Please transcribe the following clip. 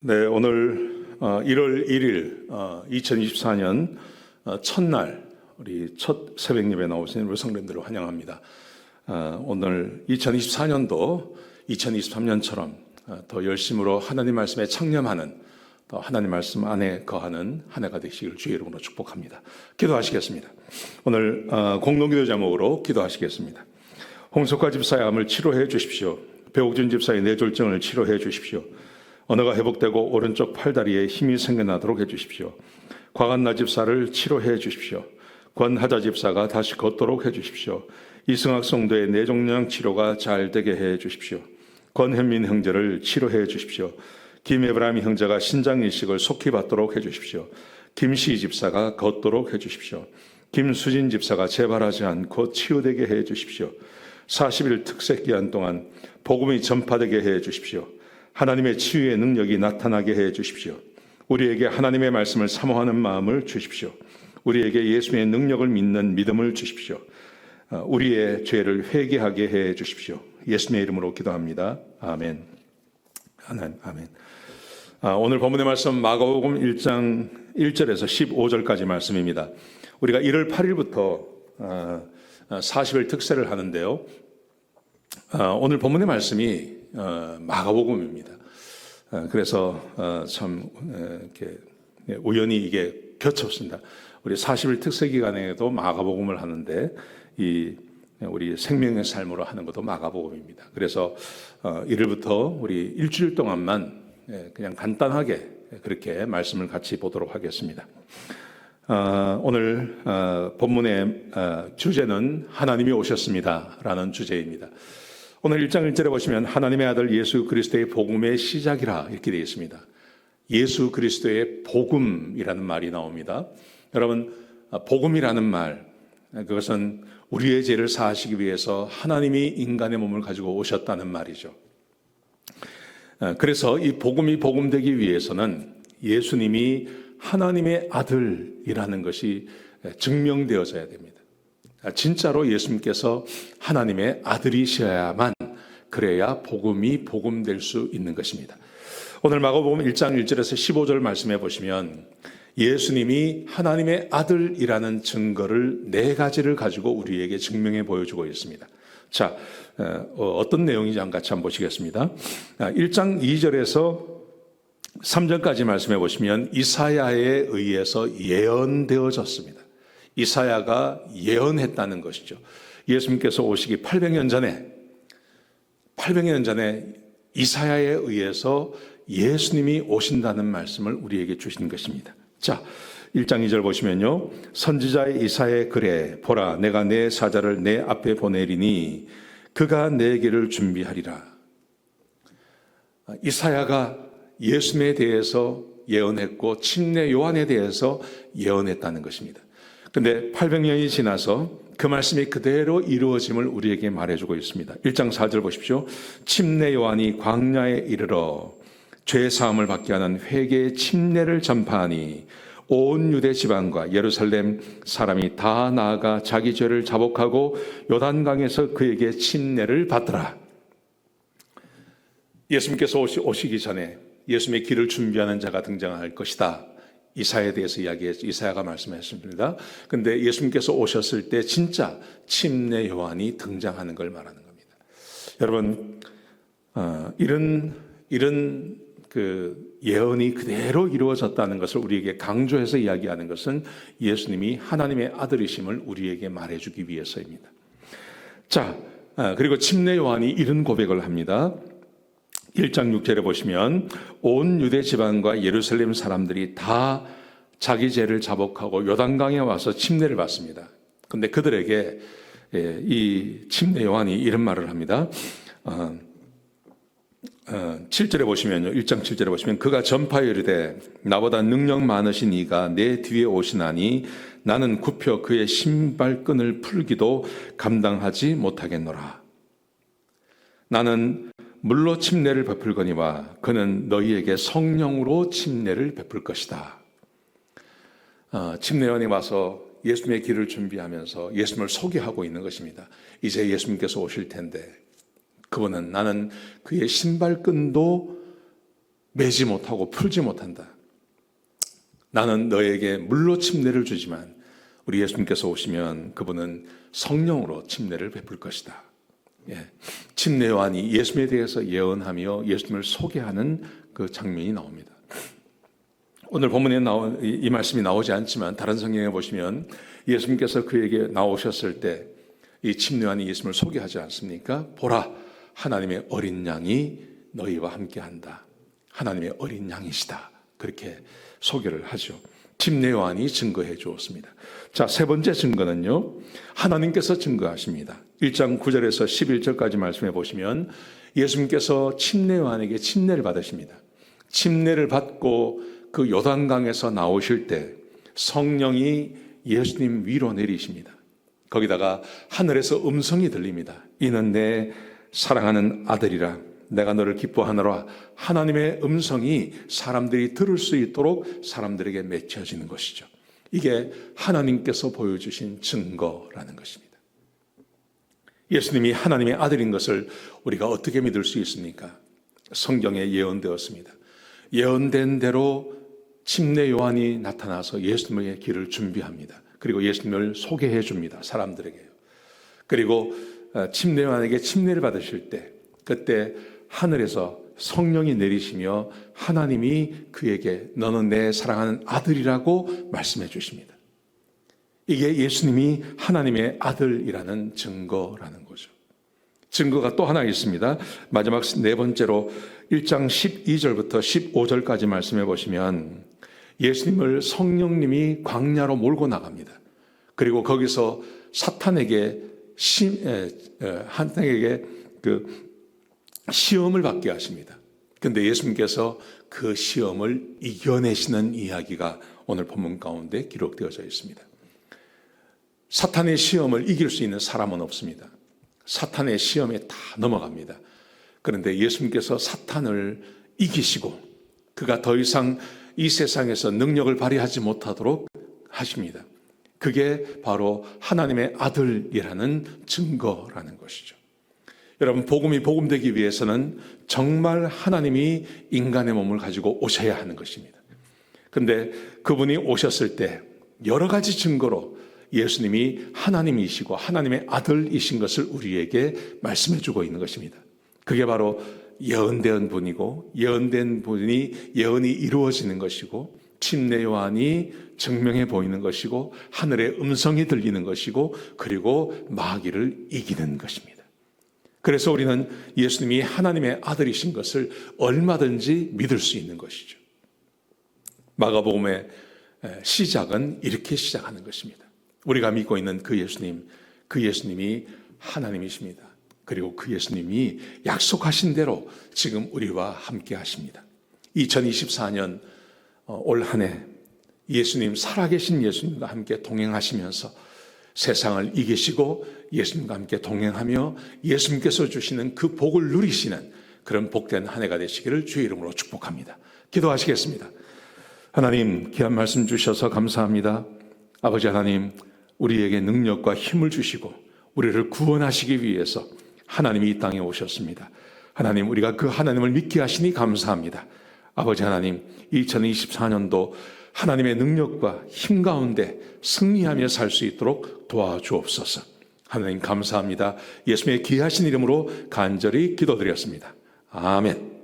네, 오늘 어, 1월 1일 어, 2024년 어, 첫날 우리 첫 새벽 예배 나오신 우리 성도님들을 환영합니다. 어, 오늘 2024년도 2023년처럼 어, 더 열심으로 하나님 말씀에 창념하는 또 하나님 말씀 안에 거하는 한 해가 되시기를 주의 이름으로 축복합니다. 기도하시겠습니다. 오늘 어, 공동기도 제목으로 기도하시겠습니다. 홍석화 집사의 암을 치료해 주십시오. 배옥준 집사의 뇌졸중을 치료해 주십시오. 언어가 회복되고 오른쪽 팔다리에 힘이 생겨나도록 해주십시오. 과간나 집사를 치료해 주십시오. 권하자 집사가 다시 걷도록 해 주십시오. 이승학 성도의 뇌종양 치료가 잘 되게 해 주십시오. 권현민 형제를 치료해 주십시오. 김에브라임 형제가 신장 이식을 속히 받도록 해 주십시오. 김시 집사가 걷도록 해 주십시오. 김수진 집사가 재발하지 않고 치유되게 해 주십시오. 40일 특색 기간 동안 복음이 전파되게 해 주십시오. 하나님의 치유의 능력이 나타나게 해 주십시오. 우리에게 하나님의 말씀을 사모하는 마음을 주십시오. 우리에게 예수의 능력을 믿는 믿음을 주십시오. 어, 우리의 죄를 회개하게 해 주십시오. 예수님의 이름으로 기도합니다. 아멘. 아멘. 아, 오늘 본문의 말씀 마가복음 1장 1절에서 15절까지 말씀입니다. 우리가 1월 8일부터 40일 특세를 하는데요. 아, 오늘 본문의 말씀이 어, 마가복음입니다. 어, 그래서 어, 참 이렇게 우연히 이게 겹쳤습니다. 우리 40일 특세 기간에도 마가복음을 하는데 이 우리 생명의 삶으로 하는 것도 마가복음입니다. 그래서 1일부터 우리 일주일 동안만 예, 그냥 간단하게 그렇게 말씀을 같이 보도록 하겠습니다. 오늘 본문의 주제는 하나님이 오셨습니다라는 주제입니다. 오늘 1장 1절에 보시면 하나님의 아들 예수 그리스도의 복음의 시작이라 이렇게 되어 있습니다. 예수 그리스도의 복음이라는 말이 나옵니다. 여러분, 복음이라는 말, 그것은 우리의 죄를 사하시기 위해서 하나님이 인간의 몸을 가지고 오셨다는 말이죠. 그래서 이 복음이 복음되기 위해서는 예수님이 하나님의 아들이라는 것이 증명되어져야 됩니다. 진짜로 예수님께서 하나님의 아들이셔야만 그래야 복음이 복음될 수 있는 것입니다. 오늘 마가복음 1장 1절에서 15절 말씀해 보시면 예수님이 하나님의 아들이라는 증거를 네 가지를 가지고 우리에게 증명해 보여주고 있습니다. 자, 어, 어떤 내용인지 같이 한번 보시겠습니다. 1장 2절에서 3절까지 말씀해 보시면 이사야에 의해서 예언되어졌습니다. 이사야가 예언했다는 것이죠. 예수님께서 오시기 800년 전에 800년 전에 이사야에 의해서 예수님이 오신다는 말씀을 우리에게 주신 것입니다. 자, 1장 2절 보시면요. 선지자의 이사의 글에 보라 내가 내 사자를 내 앞에 보내리니 그가 내 길을 준비하리라. 이사야가 예수님에 대해서 예언했고 침례 요한에 대해서 예언했다는 것입니다. 근데 800년이 지나서 그 말씀이 그대로 이루어짐을 우리에게 말해주고 있습니다. 1장 4절 보십시오. 침례 요한이 광야에 이르러 죄 사함을 받게 하는 회개의 침례를 전파하니 온 유대 지방과 예루살렘 사람이 다 나아가 자기 죄를 자복하고 요단강에서 그에게 침례를 받더라. 예수님께서 오시기 전에 예수님의 길을 준비하는 자가 등장할 것이다. 이사에 대해서 이야기했죠. 이사야가 말씀했습니다. 근데 예수님께서 오셨을 때 진짜 침례 요한이 등장하는 걸 말하는 겁니다. 여러분, 어, 이런, 이런 그 예언이 그대로 이루어졌다는 것을 우리에게 강조해서 이야기하는 것은 예수님이 하나님의 아들이심을 우리에게 말해주기 위해서입니다. 자, 어, 그리고 침례 요한이 이런 고백을 합니다. 1장 6절에 보시면 온 유대 지방과 예루살렘 사람들이 다 자기 죄를 자복하고 요단강에 와서 침례를 받습니다. 근데 그들에게 예, 이 침례 요한이 이런 말을 합니다. 7절에 어, 어, 보시면요. 1장 7절에 보시면 그가 전파에 이르되 나보다 능력 많으신 이가 내 뒤에 오시나니 나는 굽혀 그의 신발끈을 풀기도 감당하지 못하겠노라. 나는 물로 침례를 베풀거니와 그는 너희에게 성령으로 침례를 베풀 것이다. 어, 침례원이 와서 예수님의 길을 준비하면서 예수님을 소개하고 있는 것입니다. 이제 예수님께서 오실 텐데 그분은 나는 그의 신발끈도 매지 못하고 풀지 못한다. 나는 너에게 물로 침례를 주지만 우리 예수님께서 오시면 그분은 성령으로 침례를 베풀 것이다. 예. 침례 요한이 예수님에 대해서 예언하며 예수님을 소개하는 그 장면이 나옵니다. 오늘 본문에 나오, 이, 이 말씀이 나오지 않지만 다른 성경에 보시면 예수님께서 그에게 나오셨을 때 이 침례 요한이 예수님을 소개하지 않습니까? 보라 하나님의 어린 양이 너희와 함께한다. 하나님의 어린 양이시다. 그렇게 소개를 하죠. 침례 요한이 증거해 주었습니다. 자, 세 번째 증거는요. 하나님께서 증거하십니다. 1장 9절에서 11절까지 말씀해 보시면 예수님께서 침례 요한에게 침례를 받으십니다. 침례를 받고 그 요단강에서 나오실 때 성령이 예수님 위로 내리십니다. 거기다가 하늘에서 음성이 들립니다. 이는 내 사랑하는 아들이라 내가 너를 기뻐하노라 하나님의 음성이 사람들이 들을 수 있도록 사람들에게 맺혀지는 것이죠. 이게 하나님께서 보여주신 증거라는 것입니다. 예수님이 하나님의 아들인 것을 우리가 어떻게 믿을 수 있습니까? 성경에 예언되었습니다. 예언된 대로 침례 요한이 나타나서 예수님의 길을 준비합니다. 그리고 예수님을 소개해 줍니다. 사람들에게요. 그리고 어, 침례 요한에게 침례를 받으실 때 그때 하늘에서 성령이 내리시며 하나님이 그에게 너는 내 사랑하는 아들이라고 말씀해 주십니다. 이게 예수님이 하나님의 아들이라는 증거라는 거죠. 증거가 또 하나 있습니다. 마지막 네 번째로 1장 12절부터 15절까지 말씀해 보시면 예수님을 성령님이 광야로 몰고 나갑니다. 그리고 거기서 사탄에게 시, 에, 에, 한에게 그 시험을 받게 하십니다. 근데 예수님께서 그 시험을 이겨내시는 이야기가 오늘 본문 가운데 기록되어져 있습니다. 사탄의 시험을 이길 수 있는 사람은 없습니다. 사탄의 시험에 다 넘어갑니다. 그런데 예수님께서 사탄을 이기시고 그가 더 이상 이 세상에서 능력을 발휘하지 못하도록 하십니다. 그게 바로 하나님의 아들이라는 증거라는 것이죠. 여러분, 복음이 복음되기 위해서는 정말 하나님이 인간의 몸을 가지고 오셔야 하는 것입니다. 근데 그분이 오셨을 때 여러 가지 증거로 예수님이 하나님이시고 하나님의 아들이신 것을 우리에게 말씀해 주고 있는 것입니다. 그게 바로 예언된 분이고 예언된 분이 예언이 이루어지는 것이고 침례 요한이 증명해 보이는 것이고 하늘의 음성이 들리는 것이고 그리고 마귀를 이기는 것입니다. 그래서 우리는 예수님이 하나님의 아들이신 것을 얼마든지 믿을 수 있는 것이죠. 마가복음의 시작은 이렇게 시작하는 것입니다. 우리가 믿고 있는 그 예수님, 그 예수님이 하나님이십니다. 그리고 그 예수님이 약속하신 대로 지금 우리와 함께 하십니다. 2024년 어, 올한 해 예수님, 살아계신 예수님과 함께 동행하시면서 세상을 이기시고 예수님과 함께 동행하며 예수님께서 주시는 그 복을 누리시는 그런 복된 한 해가 되시기를 주의 이름으로 축복합니다. 기도하시겠습니다. 하나님, 귀한 말씀 주셔서 감사합니다. 아버지 하나님, 우리에게 능력과 힘을 주시고 우리를 구원하시기 위해서 하나님이 이 땅에 오셨습니다. 하나님, 우리가 그 하나님을 믿게 하시니 감사합니다. 아버지 하나님, 2024년도 하나님의 능력과 힘 가운데 승리하며 살 수 있도록 도와주옵소서. 하나님 감사합니다. 예수님의 귀하신 이름으로 간절히 기도드렸습니다. 아멘.